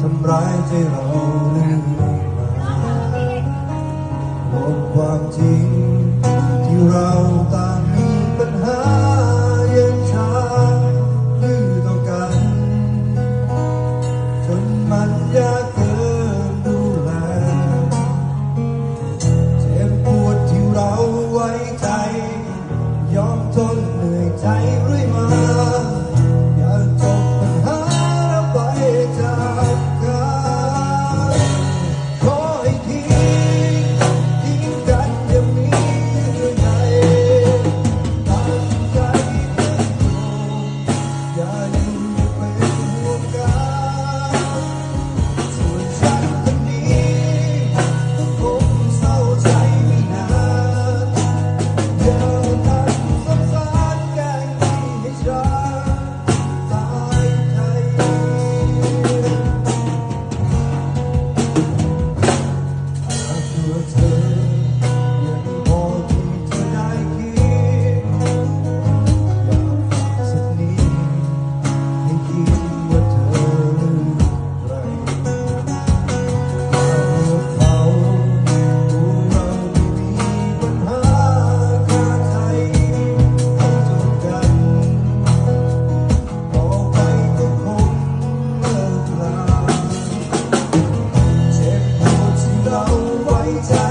ทำร้ายใจเราเรื่อยมาหมดความจริงที่เรา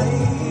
life.